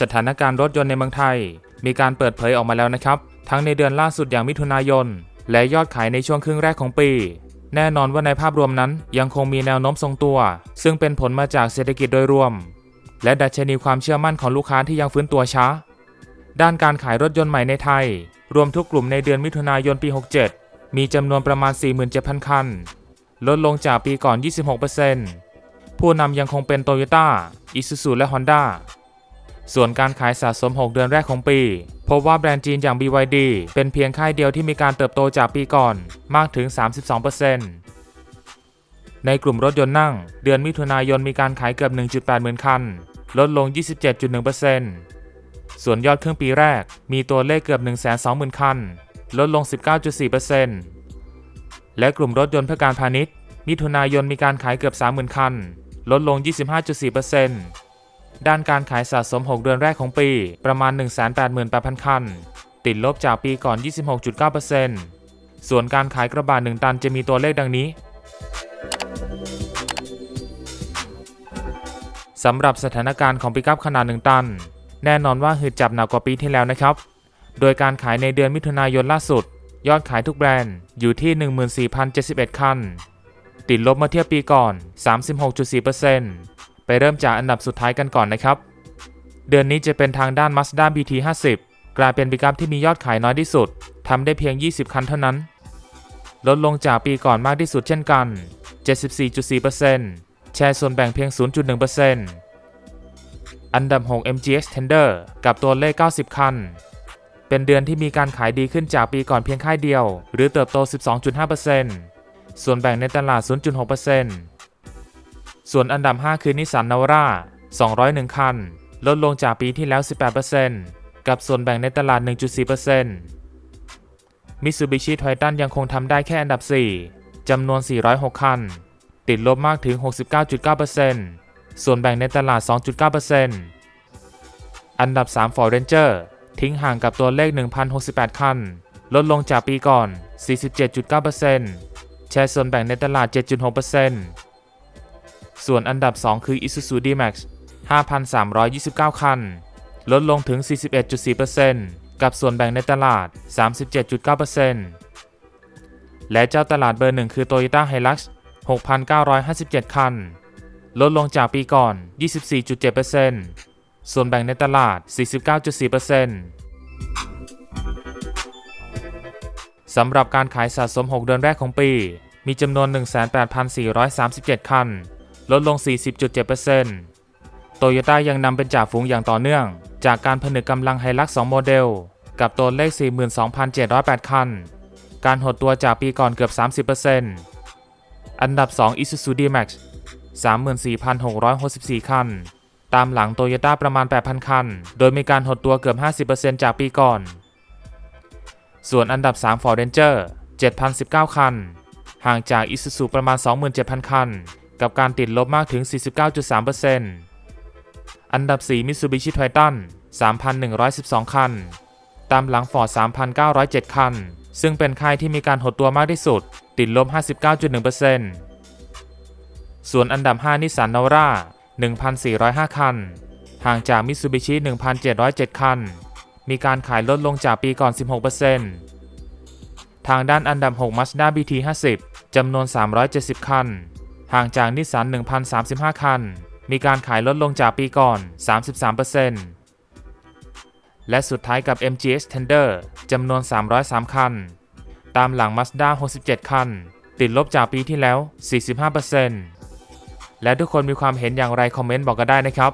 สถานการณ์รถยนต์ในเมืองไทย มีการเปิดเผยออกมาแล้วนะครับ ทั้งในเดือนล่าสุดอย่างมิถุนายน และยอดขายในช่วงครึ่งแรกของปี แน่นอนว่าในภาพรวมนั้นยังคงมีแนวโน้มทรงตัว ซึ่งเป็นผลมาจากเศรษฐกิจโดยรวม และดัชนีความเชื่อมั่นของลูกค้าที่ยังฟื้นตัวช้า ด้านการขายรถยนต์ใหม่ในไทย รวมทุกกลุ่มในเดือนมิถุนายนปี 67 มีจำนวนประมาณ 47,000 คัน ลดลงจากปีก่อน 26%ผู้นำยังคงเป็นโตโยต้าอิซูซูและ Honda ส่วนการขายสะสม 6 เดือนแรกของปี พบว่าแบรนด์จีนอย่าง BYD เป็นเพียงค่ายเดียวที่มีการเติบโตจากปีก่อนมากถึง 32%ในกลุ่มรถยนต์นั่ง เดือนมิถุนายนมีการขายเกือบ 1.8หมื่นคัน ลดลง 27.1%ส่วนยอดครึ่งปีแรก มีตัวเลขเกือบ 120,000 คัน ลดลง 19.4%และกลุ่มรถยนต์เพื่อการพาณิชย์ มิถุนายนมีการขายเกือบ 30,000 คัน ลดลง 25.4% ด้านการขายสะสม 6 เดือนแรกของปี ประมาณ 188,000 คัน ติดลบจากปีก่อน 26.9%ส่วนการขายกระบะ1ตันจะมีตัวเลขดังนี้สำหรับสถานการณ์ของปิกัพขนาด 1 ตัน แน่นอนว่าหืดจับหนักกว่าปีที่แล้วนะครับ โดยการขายในเดือนมิถุนายนล่าสุด ยอดขายทุกแบรนด์อยู่ที่ 14,071 คัน ติดลบเมื่อเทียบปีก่อน 36.4% ไปเริ่มจากอันดับสุดท้ายกันก่อนนะครับ เดือนนี้จะเป็นทางด้าน Mazda BT50 กลายเป็นปิกัพที่มียอดขายน้อยที่สุดทำได้เพียง 20 คันเท่านั้น ลดลงจากปีก่อนมากที่สุดเช่นกัน 74.4%แชร์ส่วนแบ่งเพียง 0.1%อันดับ 6 MGX Tender กับตัวเลข 90 คัน เป็นเดือนที่มีการขายดีขึ้นจากปีก่อนเพียงค่ายเดียว หรือเติบโต 12.5%ส่วนแบ่งในตลาด 0.6% ส่วนอันดับ 5 คือนิสสันนาวร่า201 คัน ลดลงจากปีที่แล้ว 18%กับส่วนแบ่งในตลาด 1.4%มิตซูบิชิไททันยังคงทำได้แค่อันดับ 4 จำนวน 406 คัน ติดลบมากถึง 69.9%ส่วนแบ่งในตลาด 2.9%อันดับ 3 Ford Ranger ทิ้งห่างกับตัวเลข 1,068 คัน ลดลงจากปีก่อน 47.9%แชร์ส่วนแบ่งในตลาด 7.6% ส่วนอันดับ 2 คือ Isuzu D-Max 5,329 คัน ลดลงถึง 41.4%กับส่วนแบ่งในตลาด 37.9%และเจ้าตลาดเบอร์หนึ่งคือ Toyota Hilux 6,957 คัน ลดลงจากปีก่อน 24.7%ส่วนแบ่งในตลาด 49.4%สำหรับการขายสะสม 6 เดือนแรกของปี มีจำนวน 18,437 คัน ลดลง 40.7%โตโยต้ายังนำเป็นจ่าฝูงอย่างต่อเนื่อง จากการผนึกกำลังไฮลัก2โมเดล กับตัวเลข 42,708 คัน การหดตัวจากปีก่อนเกือบ 30%อันดับ 2 Isuzu D-Max 34,664 คัน ตามหลังโตโยต้าประมาณ 8,000 คัน โดยมีการหดตัวเกือบ 50%จากปีก่อน ส่วนอันดับ 3 Ford Ranger 7,019 คัน ห่างจาก Isuzu ประมาณ 27,000 คัน กับการติดลบมากถึง 49.3%อันดับ4 Mitsubishi Triton 3,112 คัน ตามหลัง Ford 3,907 คัน ซึ่งเป็นค่ายที่มีการหดตัวมากที่สุด ติดลบ 59.1%ส่วนอันดับ 5 นิสสันนาวรา 1,405 คัน ห่างจากมิตซูบิชิ 1,707 คัน มีการขายลดลงจากปีก่อน 16%ทางด้านอันดับ 6 Mazda BT50 จำนวน 370 คัน ห่างจากนิสสัน1,035 คัน มีการขายลดลงจากปีก่อน 33%และสุดท้ายกับ MGX Tender จำนวน 303 คัน ตามหลัง Mazda 67 คัน ติดลบจากปีที่แล้ว 45%และทุกคนมีความเห็นอย่างไรคอมเมนต์บอกกันได้นะครับ